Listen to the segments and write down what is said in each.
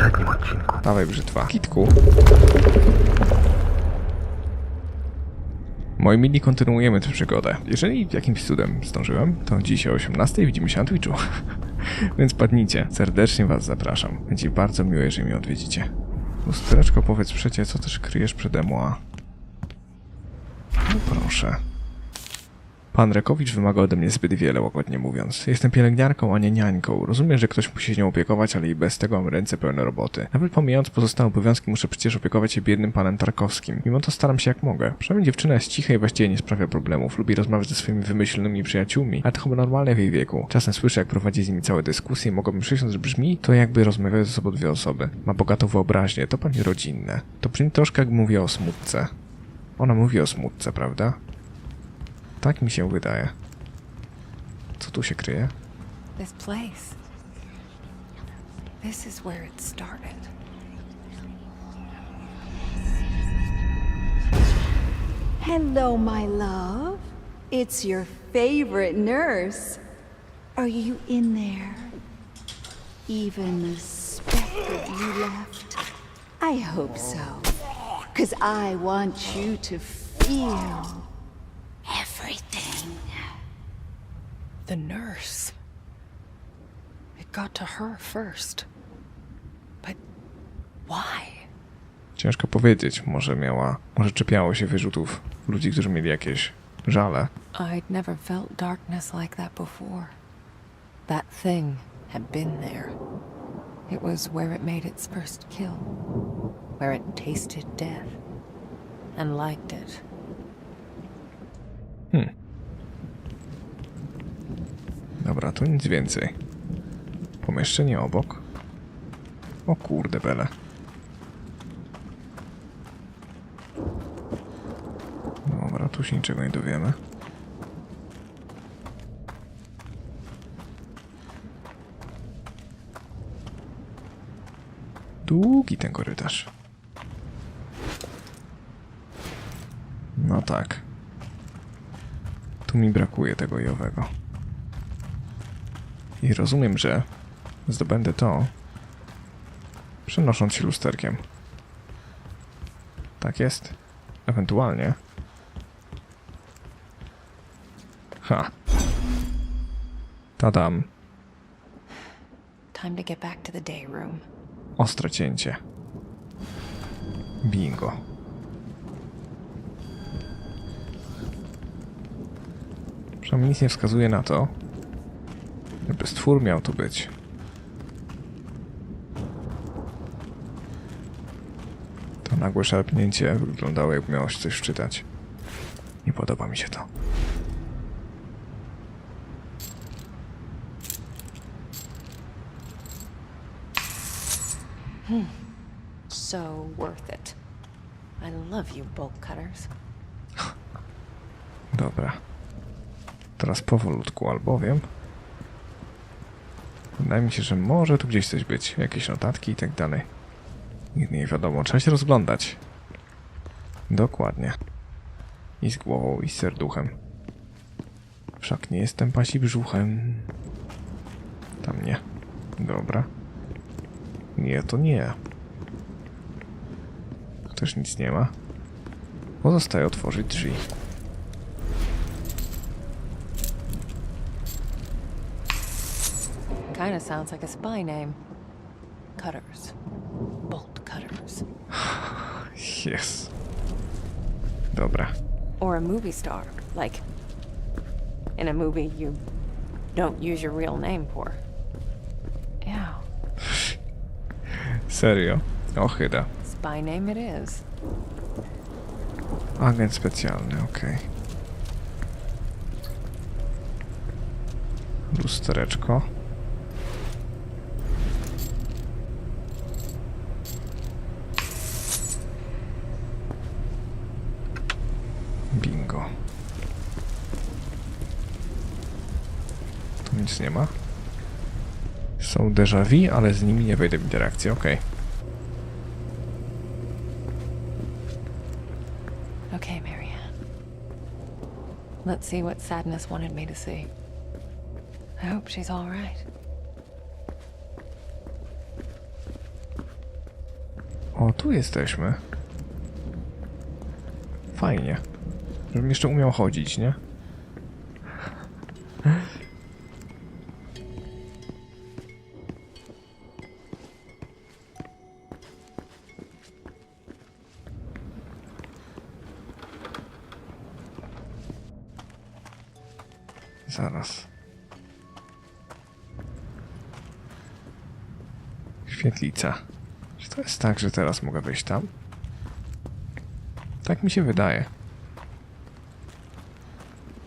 poprzednim odcinku. Dawaj brzytwa. Kitku. Moi mili, kontynuujemy tę przygodę. Jeżeli jakimś cudem zdążyłem, to dziś o 18 widzimy się na Twitchu. Więc padnijcie. Serdecznie was zapraszam. Będzie bardzo miło, jeżeli mnie odwiedzicie. Lustereczko, powiedz przecie, co też kryjesz przede mną, a... No proszę. Pan Rekowicz wymaga ode mnie zbyt wiele, łagodnie mówiąc. Jestem pielęgniarką, a nie niańką. Rozumiem, że ktoś musi się nią opiekować, ale i bez tego mam ręce pełne roboty. Nawet pomijając pozostałe obowiązki, muszę przecież opiekować się biednym panem Tarkowskim. Mimo to staram się jak mogę. Przynajmniej dziewczyna jest cicha i właściwie nie sprawia problemów. Lubi rozmawiać ze swoimi wymyślonymi przyjaciółmi, a to chyba normalne w jej wieku. Czasem słyszę, jak prowadzi z nimi całe dyskusje i mogłabym przysiąc, że brzmi to jakby rozmawiały ze sobą dwie osoby. Ma bogatą wyobraźnię, to pewnie rodzinne. To brzmi troszkę jak mówię o smutce. Ona mówi o smutce, prawda? Tak mi się wydaje. Co tu się kryje? This place. This is where it started. Hello, my love. It's your favorite nurse. Are you in there? Even suspected you left? I hope so. Because I want you to feel The nurse. It got to her first. But why? Ciężko powiedzieć. Może miała. Może czepiało się wyrzutów ludzi, którzy mieli jakieś żale. I'd never felt darkness like that before. That thing had been there. It was where it made its first kill, where it tasted death and liked it. Dobra, tu nic więcej. Pomieszczenie obok. O kurde bele. Dobra, tu się niczego nie dowiemy. Długi ten korytarz. No tak. Tu mi brakuje tego i owego. I rozumiem, że zdobędę to, przenosząc się lusterkiem. Tak jest. Ewentualnie. Ha. Tadam. Time to get back to the day room. Ostre cięcie. Bingo. Przynajmniej nic nie wskazuje na to, żeby stwór miał tu być. To nagłe szarpnięcie wyglądało jakby miało się coś wczytać. Nie podoba mi się to. So worth it. I love you, bolt cutters. Dobra. Teraz powolutku, albowiem. Wydaje mi się, że może tu gdzieś coś być. Jakieś notatki i tak dalej. Nigdy nie wiadomo. Trzeba się rozglądać. Dokładnie. I z głową, i z serduchem. Wszak nie jestem pasi brzuchem. Tam nie. Dobra. Nie, to nie. Tu też nic nie ma. Pozostaje otworzyć drzwi. Kinda sounds like a spy name. Cutters. Bolt cutters. Yes. Dobra. Or a movie star. Like, in a movie you don't use your real name for. Ew. Serio? Ochyda. Spy name it is. Agent specjalny, okej. Lustereczko. Nic nie ma. Są déjà vu, ale z nimi nie wejdę w interakcję, okej. Okay, Marianne. Let's see what sadness wanted me to see. I hope she's all right. O, tu jesteśmy. Fajnie. Żebym jeszcze umiał chodzić, nie? Tak, że teraz mogę wejść tam? Tak mi się wydaje.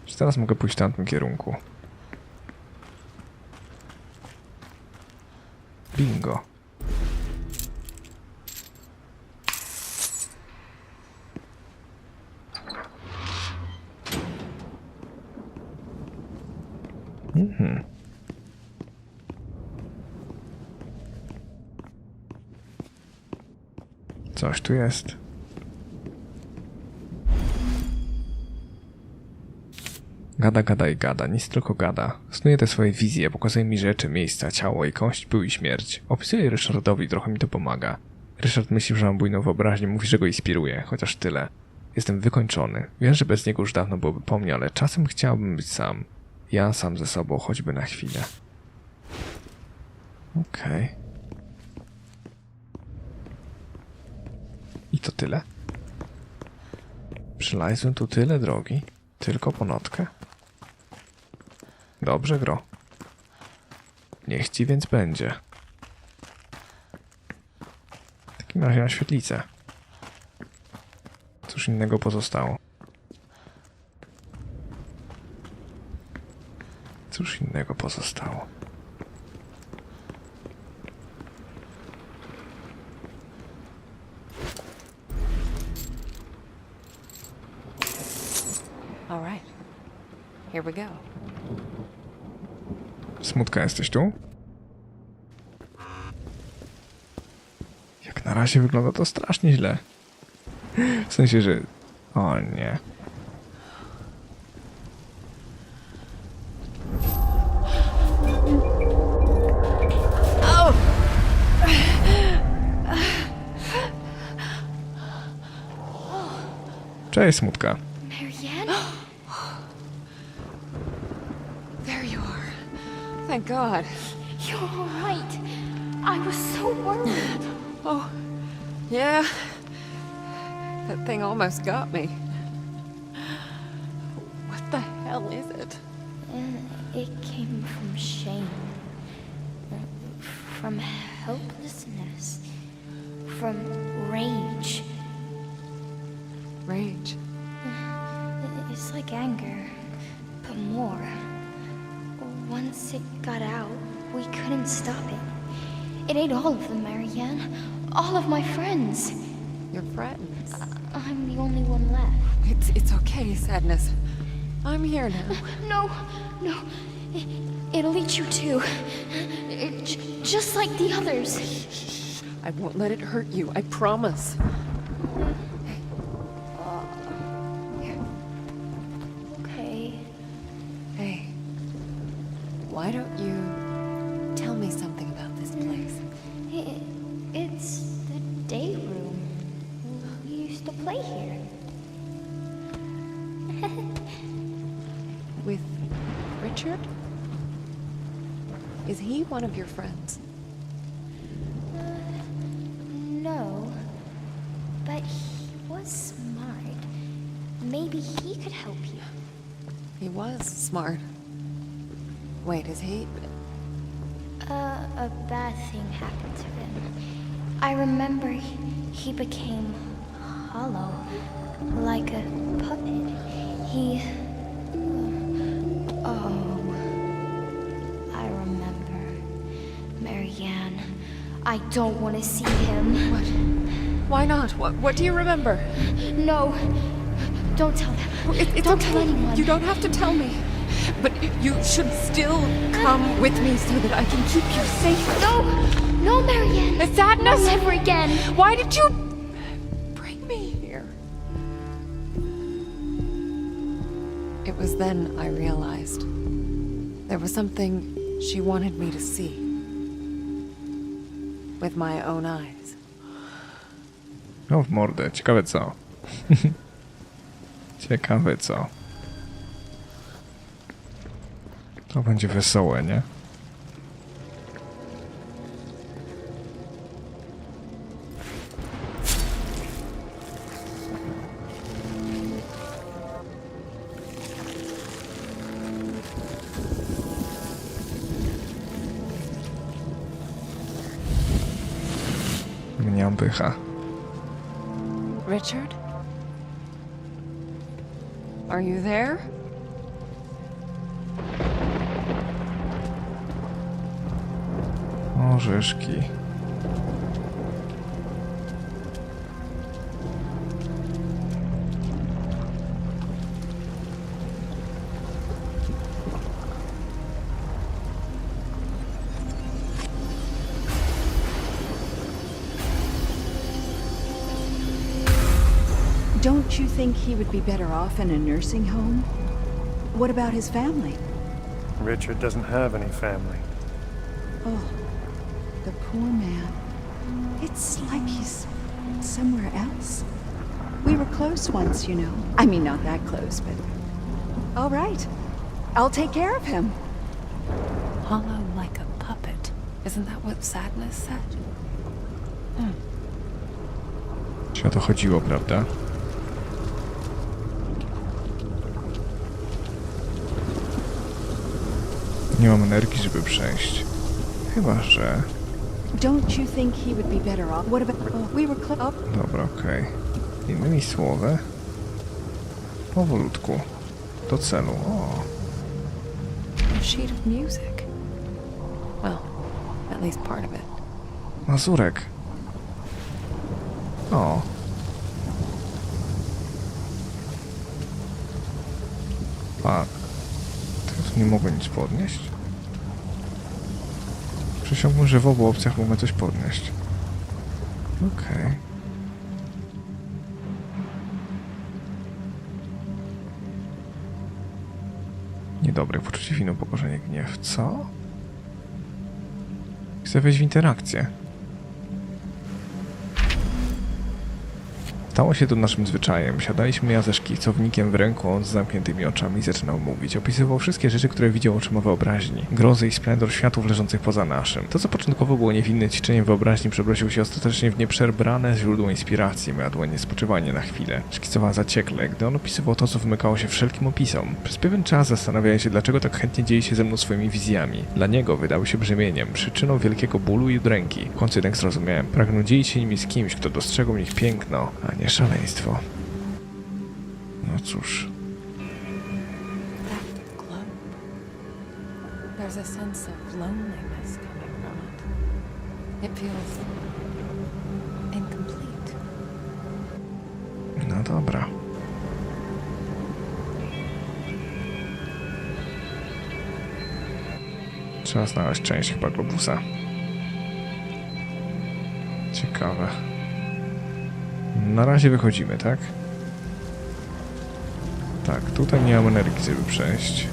Czy teraz mogę pójść w tamtym kierunku? Bingo. Mhm. Coś tu jest. Gada, gada i gada, nic tylko gada. Snuje te swoje wizje, pokazuje mi rzeczy, miejsca, ciało i kość, pył i śmierć. Opisuje Ryszardowi, trochę mi to pomaga. Ryszard myśli, że mam bujną wyobraźnię, mówi, że go inspiruje, chociaż tyle. Jestem wykończony. Wiem, że bez niego już dawno byłoby po mnie, ale czasem chciałbym być sam. Ja sam ze sobą, choćby na chwilę. Okej. I to tyle? Przylazłem tu tyle drogi, tylko po notkę. Dobrze, gro. Niech ci więc będzie. W takim razie na świetlicę. Cóż innego pozostało? Cóż innego pozostało? All right. Here we go. Smutka, jesteś tu? Jak na razie wygląda to strasznie źle. W sensie, że... O nie. Cześć, Smutka. Thank God. You're all right. I was so worried. Oh, yeah. That thing almost got me. What the hell is it? And it came from shame, uh, from helplessness, from rage. Rage. Uh, it's like anger, but more. Once it got out, we couldn't stop it. It ate all of them, Marianne. All of my friends. Your friends. Uh, I'm the only one left. It's it's okay, sadness. I'm here now. No, no. It, it'll eat you too. It, just like the others. Shh. I won't let it hurt you. I promise. He could help you. He was smart. Wait, is he? Uh, a bad thing happened to him. I remember he, he became hollow, like a puppet. He. Oh. I remember. Marianne, I don't want to see him. What? Why not? What? What do you remember? No. Don't tell them. It, it's don't okay. tell anyone. You don't have to tell me. But you should still come with me so that I can keep you safe. No! No, Marianne! The sadness. Never again! Why did you bring me here? It was then I realized there was something she wanted me to see with my own eyes. No w mordę, ciekawe co. ciekawe co. To będzie wesołe, nie? Mnie pycha. Richard? Are you there? Orzeszki. Don't you think he would be better off in a nursing home? What about his family? Richard doesn't have any family. Oh, the poor man. It's like he's somewhere else. We were close once, you know. I mean, not that close, but. All right. I'll take care of him. Hollow like a puppet. Isn't that what sadness said? Hmm. Czy o to chodziło, prawda? Nie mam energii, żeby przejść. Chyba, że... Don't you think he would be better off? What about. Oh, we were close. Oh, Dobra, okej. Innymi słowy... Powolutku. Do celu. O, A sheet of music. Well, at least part of it. Mazurek. O. A. Tu nie mogę nic podnieść? Przysiągłem, że w obu opcjach mogę coś podnieść. Okej. Niedobre poczucie winy, pokorzenie, gniew. Co? Chcę wejść w interakcję. Stało się to naszym zwyczajem. Siadaliśmy ja ze szkicownikiem w ręku, on z zamkniętymi oczami zaczynał mówić. Opisywał wszystkie rzeczy, które widział oczyma wyobraźni. Grozę i splendor światów leżących poza naszym. To, co początkowo było niewinne ćwiczenie wyobraźni, przebrosił się ostatecznie w nieprzebrane źródło inspiracji. Moja dłoń spoczywanie na chwilę. Szkicowała zaciekle, gdy on opisywał to, co wymykało się wszelkim opisom. Przez pewien czas zastanawiałem się, dlaczego tak chętnie dzieli się ze mną swoimi wizjami. Dla niego wydały się brzemieniem, przyczyną wielkiego bólu i udręki. W końcu jednak zrozumiałem. Pragnął dzielić się nimi z kimś, kto dostrzegł w nich piękno, a nie szaleństwo. No cóż, That globe. There's a sense of loneliness coming from it. It feels incomplete. no dobra. Trzeba znaleźć część chyba globusa. Ciekawe. Na razie wychodzimy, tak? Tak, tutaj nie mam energii, żeby przejść.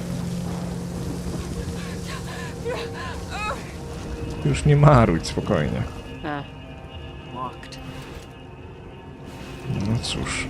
Już nie marudź, spokojnie. No cóż.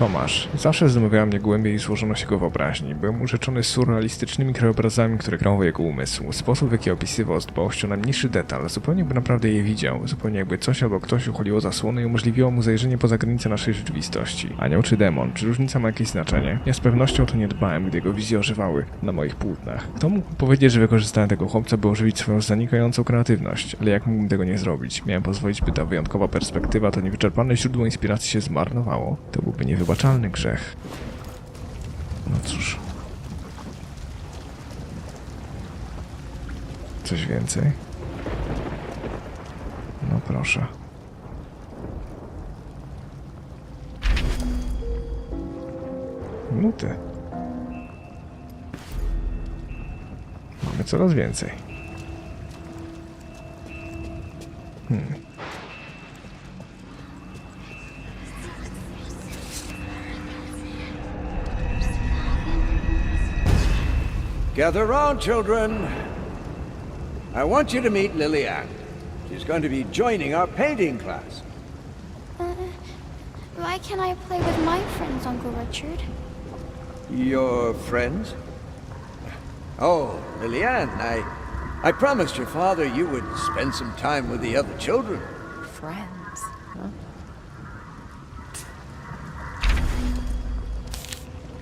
Tomasz. Zawsze zdomawiała mnie głębiej złożoność jego wyobraźni. Byłem urzeczony surrealistycznymi krajobrazami, które krążyły jego umysł. Sposób, w jaki opisywał z dbałością na detal, zupełnie by naprawdę je widział. Zupełnie jakby coś albo ktoś uchyliło zasłony i umożliwiło mu zajrzenie poza granice naszej rzeczywistości. Anioł czy demon, czy różnica ma jakieś znaczenie? Ja z pewnością to nie dbałem, gdy jego wizje ożywały na moich płótnach. Kto mógł powiedzieć, że wykorzystanie tego chłopca, by ożywić swoją zanikającą kreatywność? Ale jak mógłbym tego nie zrobić? Miałem pozwolić, by ta wyjątkowa perspektywa, to niewyczerpane źródło inspiracji się zmarnowało. To byłby niewybaczalny grzech. No cóż. Coś więcej? No proszę. Nuty. Mamy coraz więcej. Hmm. Gather round, children. I want you to meet Liliane. She's going to be joining our painting class. Uh, why can't I play with my friends, Uncle Richard? Your friends? Oh, Liliane, I, I promised your father you would spend some time with the other children. Friends,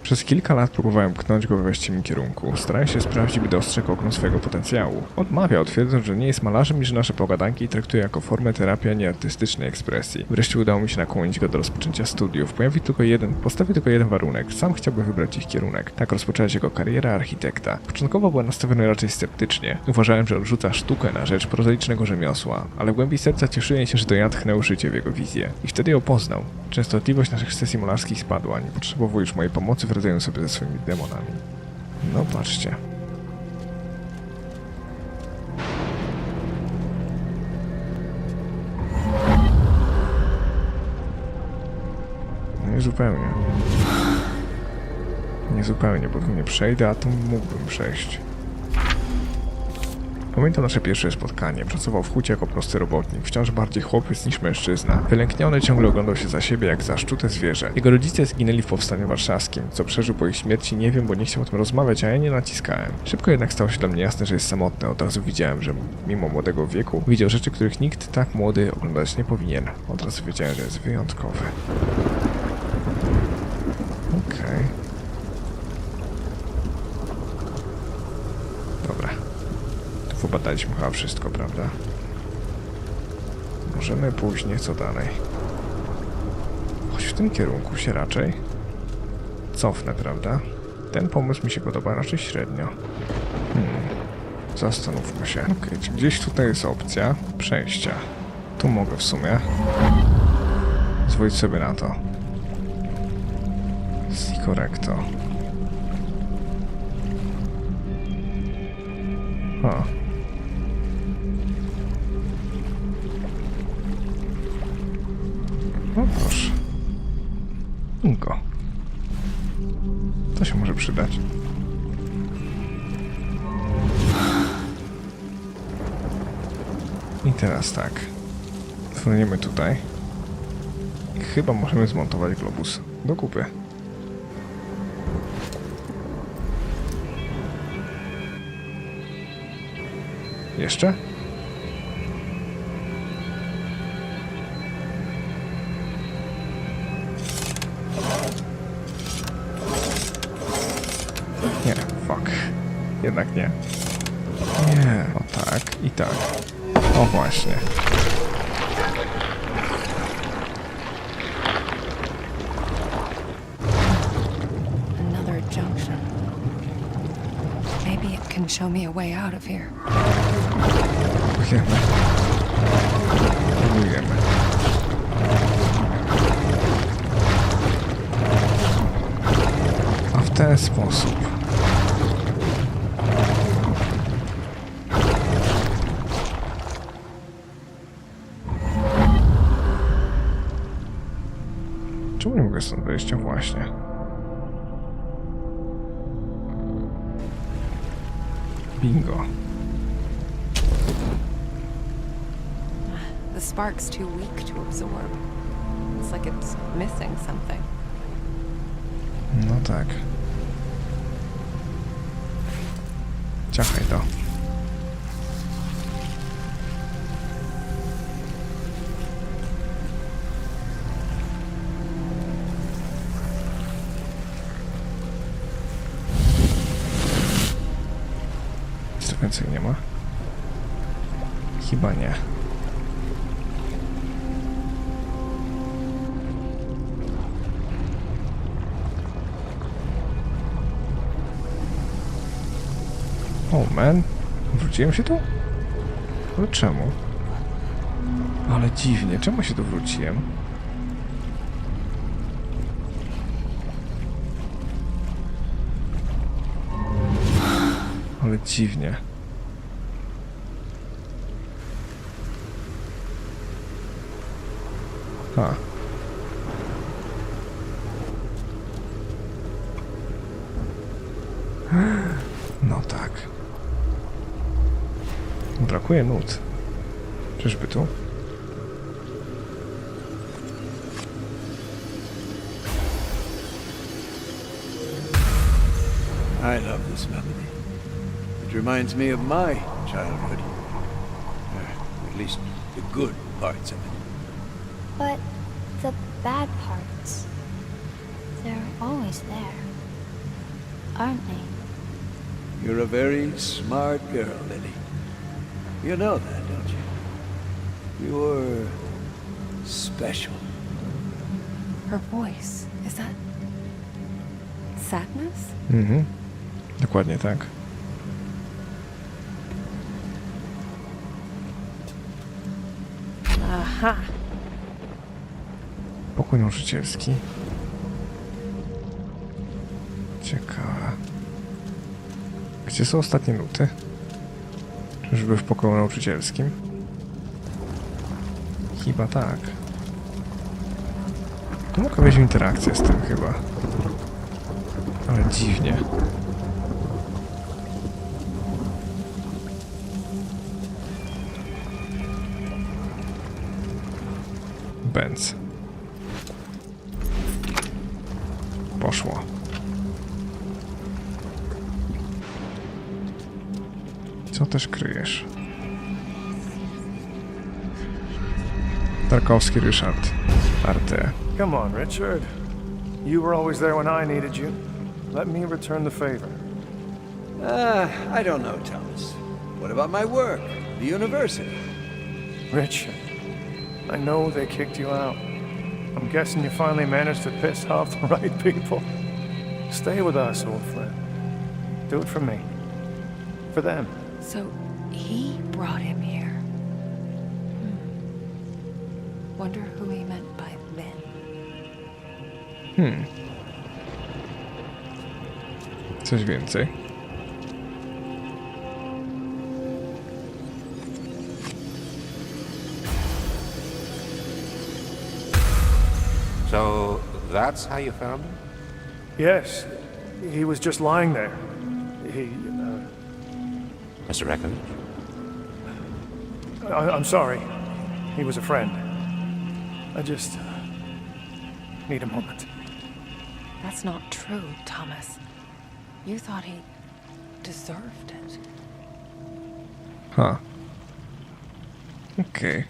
Przez kilka lat próbowałem pchnąć go we właściwym kierunku, starając się sprawdzić, by dostrzegł okno swojego potencjału. Odmawiał, twierdząc, że nie jest malarzem i że nasze pogadanki traktuje jako formę terapii, a nie artystycznej ekspresji. Wreszcie udało mi się nakłonić go do rozpoczęcia studiów. Pojawił tylko jeden, postawił tylko jeden warunek. Sam chciałby wybrać ich kierunek. Tak rozpoczęła się jego kariera architekta. Początkowo byłem nastawiony raczej sceptycznie. Uważałem, że odrzuca sztukę na rzecz prozaicznego rzemiosła, ale w głębi serca cieszyłem się, że to ja tchnęło życie w jego wizję. I wtedy ją poznał. Częstotliwość naszych sesji malarskich spadła, nie potrzebował już mojej pomocy w radzeniu sobie ze swoimi demonami. No patrzcie. Nie zupełnie. Nie zupełnie, bo tu nie przejdę, a tu mógłbym przejść. Pamiętam nasze pierwsze spotkanie. Pracował w hucie jako prosty robotnik, wciąż bardziej chłopiec niż mężczyzna. Wylękniony ciągle oglądał się za siebie jak zaszczute zwierzę. Jego rodzice zginęli w powstaniu warszawskim. Co przeżył po ich śmierci nie wiem, bo nie chciał o tym rozmawiać, a ja nie naciskałem. Szybko jednak stało się dla mnie jasne, że jest samotny. Od razu widziałem, że mimo młodego wieku widział rzeczy, których nikt tak młody oglądać nie powinien. Od razu wiedziałem, że jest wyjątkowy. Okej. Dobra. Tu pobadaliśmy chyba wszystko, prawda? Możemy pójść nieco dalej. Choć w tym kierunku się raczej cofnę, prawda? Ten pomysł mi się podoba raczej średnio. Hmm. Zastanówmy się. Czy gdzieś tutaj jest opcja przejścia? Tu mogę w sumie. Zwolić sobie na to. Si correcto. A. No proszę. Inko. To się może przydać. I teraz tak. Fruniemy tutaj. I chyba możemy zmontować globus do kupy. Jeszcze? Maybe it can show me a way out of here. A w ten sposób. Czemu nie mogę stąd wyjść? Właśnie. Bingo. The spark's too weak to absorb. It's like it's missing something. No tak. Ciachaj to. Więcej nie ma? Chyba nie. O, man. Wróciłem się tu? Ale czemu? Ale dziwnie, czemu się tu wróciłem? Ale dziwnie. A. No tak. Brakuje nut. Czyżby tu? I love this melody. It reminds me of my childhood. Uh, at least the good parts of it. But the bad parts, they're always there, aren't they? You're a very smart girl, Lily. You know that, don't you? You're special. Her voice. Is that. sadness? Mm Mhm. Dokładnie tak. Aha! Pokój nauczycielski. Ciekawe. Gdzie są ostatnie nuty? Czyżby w pokoju nauczycielskim? Chyba tak. Tu mogę mieć interakcję z tym chyba. Ale dziwnie. Benz. Co też kryjesz? Tarkowski Ryszard. Arte. Come on, Richard. You were always there when I needed you. Let me return the favor. Ah, I don't know, Thomas. What about my work? The university? Richard, I know they kicked you out. I'm guessing you finally managed to piss off the right people. Stay with us, old friend. Do it for me. For them. So he brought him here. Hmm. Wonder who he meant by then. Hmm. Coś więcej? So that's how you found him? Yes, he was just lying there. He. Mr. Reckon? Uh, I, I'm sorry. He was a friend. I just. need a moment. That's not true, Thomas. You thought he deserved it. Huh. Okej.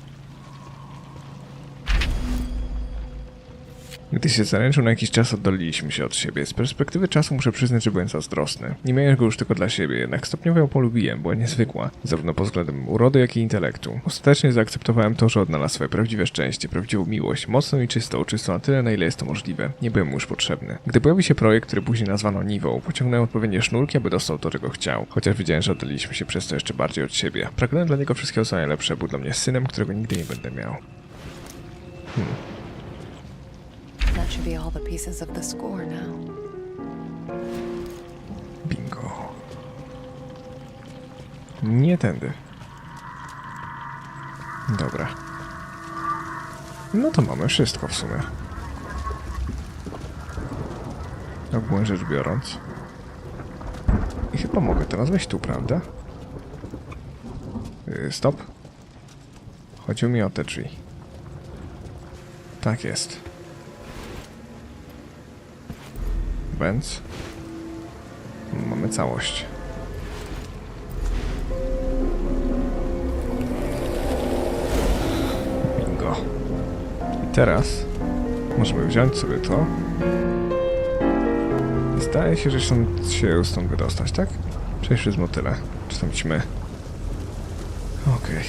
Gdy się zaręczył, na jakiś czas oddaliliśmy się od siebie. Z perspektywy czasu muszę przyznać, że byłem zazdrosny. Nie miałem go już tylko dla siebie, jednak stopniowo ją polubiłem, była niezwykła, zarówno pod względem urody, jak i intelektu. Ostatecznie zaakceptowałem to, że odnalazł swoje prawdziwe szczęście, prawdziwą miłość, mocną i czystą, czystą na tyle, na ile jest to możliwe. Nie byłem mu już potrzebny. Gdy pojawił się projekt, który później nazwano Niwą, pociągnąłem odpowiednie sznurki, aby dostał to, czego chciał. Chociaż wiedziałem, że oddaliliśmy się przez to jeszcze bardziej od siebie. Pragnąłem dla niego wszystkiego co najlepsze, był dla mnie synem, którego nigdy nie będę miał. That should be all the pieces of the score now. Bingo. Nie tędy. Dobra. No to mamy wszystko w sumie. Ogólnie rzecz biorąc. I chyba mogę teraz wejść tu, prawda? Yy, stop. Chodziło mi o te drzwi. Tak jest. Benz. Mamy całość. Bingo. I teraz możemy wziąć sobie to. I zdaje się, że stąd się stąd wydostać, tak? Przejść przez motyle. Czy tam ćmy? Okej.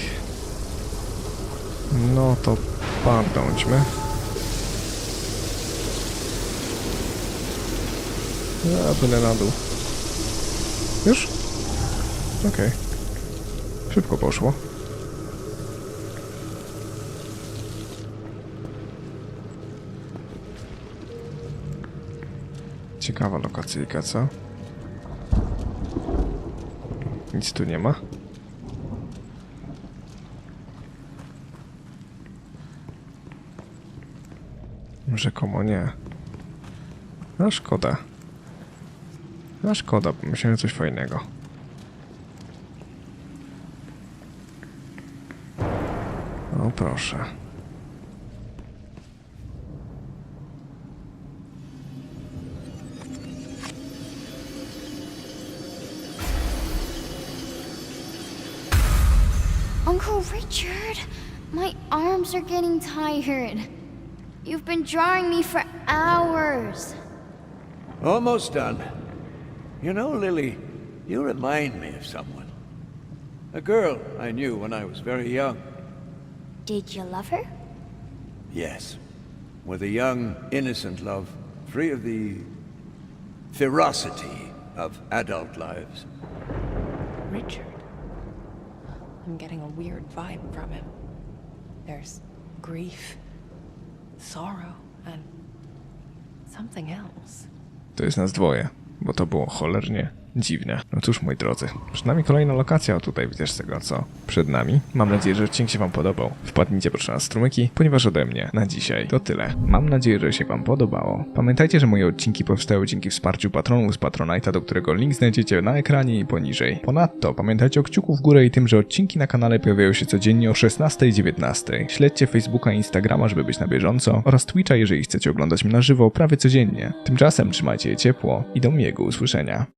No to pardąćmy. A, byle na dół. Już? Okej. Szybko poszło. Ciekawa lokacyjka, co? Nic tu nie ma. Rzekomo nie. No szkoda. No szkoda, bo myślałem coś fajnego. O proszę. Uncle Richard, my arms are getting tired. You've been drawing me for hours. Almost done. You know, Lily, you remind me of someone. A girl I knew when I was very young. Did you love her? Yes. With a young, innocent love, free of the ferocity of adult lives. Richard. I'm getting a weird vibe from him. There's grief, sorrow, and something else. To jest nas dwoje, bo to było cholernie dziwne. No cóż, moi drodzy, przed nami kolejna lokacja, tutaj widzisz tego, co przed nami. Mam nadzieję, że odcinek się wam podobał. Wpadnijcie proszę na strumyki, ponieważ ode mnie na dzisiaj to tyle. Mam nadzieję, że się wam podobało. Pamiętajcie, że moje odcinki powstały dzięki wsparciu patronów z Patronite'a, do którego link znajdziecie na ekranie i poniżej. Ponadto pamiętajcie o kciuku w górę i tym, że odcinki na kanale pojawiają się codziennie o 16 i 19. Śledźcie Facebooka i Instagrama, żeby być na bieżąco oraz Twitcha, jeżeli chcecie oglądać mnie na żywo prawie codziennie. Tymczasem trzymajcie je ciepło i do miłego usłyszenia.